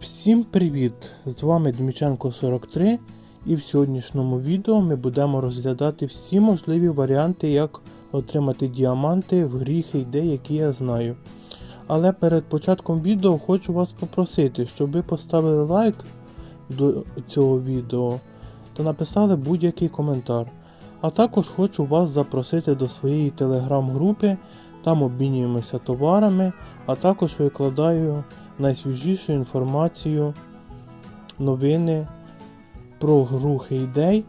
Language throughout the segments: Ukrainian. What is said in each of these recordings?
Всім привіт! З вами Дміченко 43 і в сьогоднішньому відео ми будемо розглядати всі можливі варіанти, як отримати діаманти в грі Heyday, які я знаю. Але перед початком відео хочу вас попросити, щоб ви поставили лайк до цього відео та написали будь-який коментар. А також хочу вас запросити до своєї телеграм-групи, там обмінюємося товарами, а також викладаю найсвіжішу інформацію, новини про гру Heyday.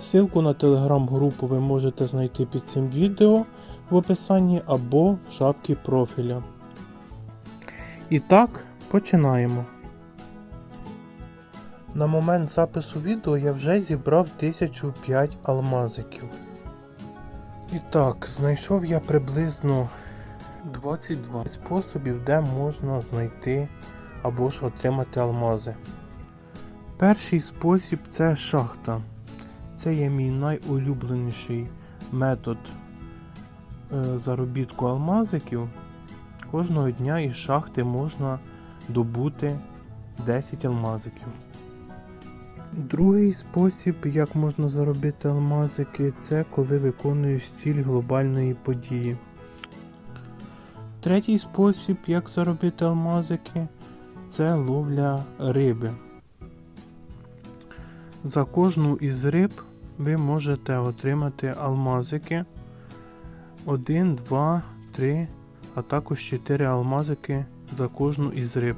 Ссылку на телеграм-групу ви можете знайти під цим відео в описанні або в шапці профіля. І так, починаємо. На момент запису відео я вже зібрав 1005 алмазиків. І так, знайшов я приблизно 22 способів, де можна знайти або ж отримати алмази. Перший спосіб це шахта. Це є мій найулюбленіший метод е, заробітку алмазиків. Кожного дня із шахти можна добути 10 алмазиків. Другий спосіб, як можна заробити алмазики, це коли виконуєш ціль глобальної події. Третій спосіб, як заробити алмазики, це ловля риби. За кожну із риб ви можете отримати алмазики 1, 2, 3, а також 4 алмазики за кожну із риб.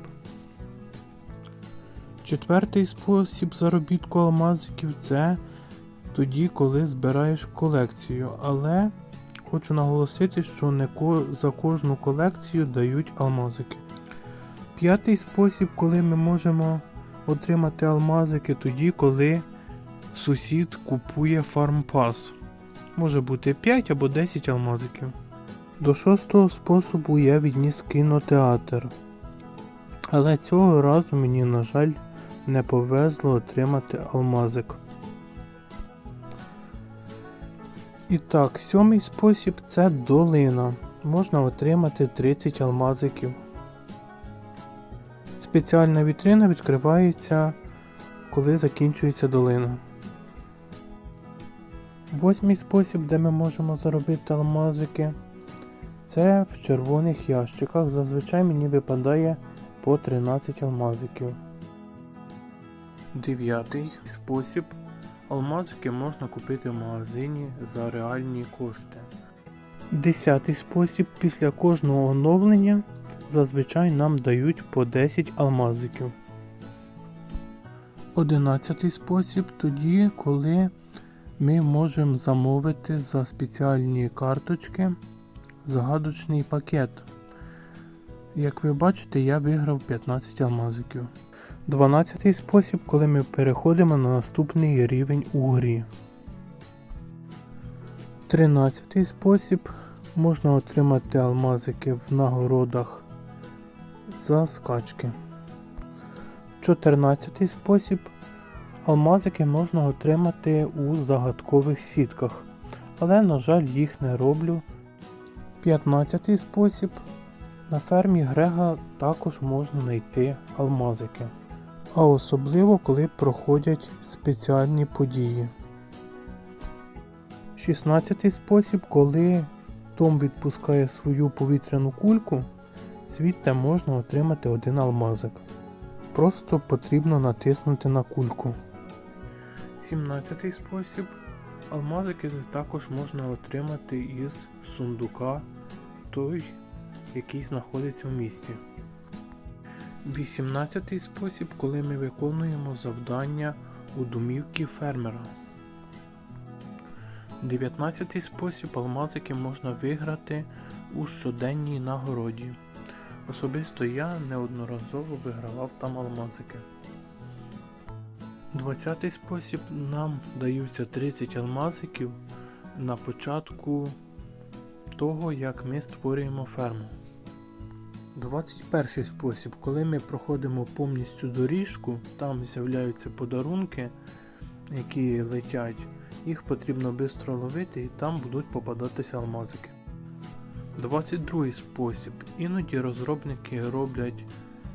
Четвертий спосіб заробітку алмазиків це тоді, коли збираєш колекцію, але хочу наголосити, що не за кожну колекцію дають алмазики. П'ятий спосіб, коли ми можемо отримати алмазики, тоді, коли сусід купує фармпас. Може бути 5 або 10 алмазиків. До шостого способу я відніс кінотеатр. Але цього разу мені, на жаль, не повезло отримати алмазик. І так, сьомий спосіб це долина. Можна отримати 30 алмазиків. Спеціальна вітрина відкривається, коли закінчується долина. Восьмий спосіб, де ми можемо заробити алмазики, це в червоних ящиках. Зазвичай мені випадає по 13 алмазиків. Дев'ятий спосіб. Алмазики можна купити в магазині за реальні кошти. Десятий спосіб. Після кожного оновлення зазвичай нам дають по 10 алмазиків. Одинадцятий спосіб тоді, коли ми можемо замовити за спеціальні карточки загадочний пакет. Як ви бачите, я виграв 15 алмазиків. 12 спосіб, коли ми переходимо на наступний рівень у грі. 13 спосіб можна отримати алмазики в нагородах за скачки. 14 спосіб алмазики можна отримати у загадкових сітках, але, на жаль, їх не роблю. 15 спосіб на фермі Грега також можна знайти алмазики, а особливо коли проходять спеціальні події. 16 спосіб, коли Том відпускає свою повітряну кульку, звідти можна отримати один алмазик. Просто потрібно натиснути на кульку. 17 спосіб. Алмазики також можна отримати із сундука той, який знаходиться в місті. 18 спосіб, коли ми виконуємо завдання у домівки фермера. 19 спосіб алмазики можна виграти у щоденній нагороді. Особисто я неодноразово вигравав там алмазики. 20 спосіб нам даються 30 алмазиків на початку того, як ми створюємо ферму. 21 спосіб, коли ми проходимо повністю доріжку, там з'являються подарунки, які летять, їх потрібно швидко ловити і там будуть попадатися алмазики. 22 спосіб. Іноді розробники роблять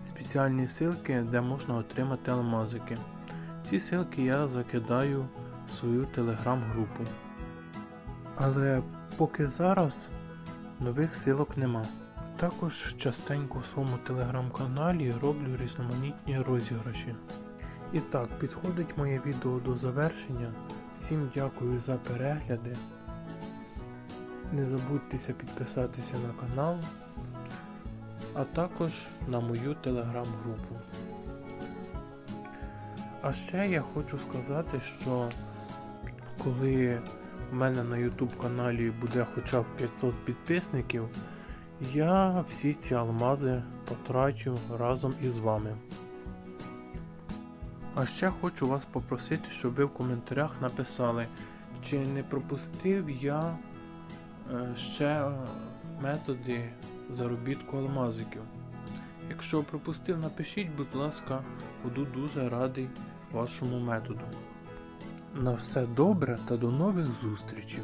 спеціальні силки, де можна отримати алмазики. Ці силки я закидаю в свою телеграм-групу. Але поки зараз нових силок нема. Також частенько в своєму телеграм-каналі роблю різноманітні розіграші. І так, підходить моє відео до завершення. Всім дякую за перегляди. Не забудьтеся підписатися на канал, а також на мою телеграм-групу. А ще я хочу сказати, що коли в мене на YouTube каналі буде хоча б 500 підписників, я всі ці алмази потрачу разом із вами. А ще хочу вас попросити, щоб ви в коментарях написали, чи не пропустив я е, ще е, методи заробітку алмазиків. Якщо пропустив, напишіть, будь ласка, буду дуже радий вашому методу. На все добре та до нових зустрічей!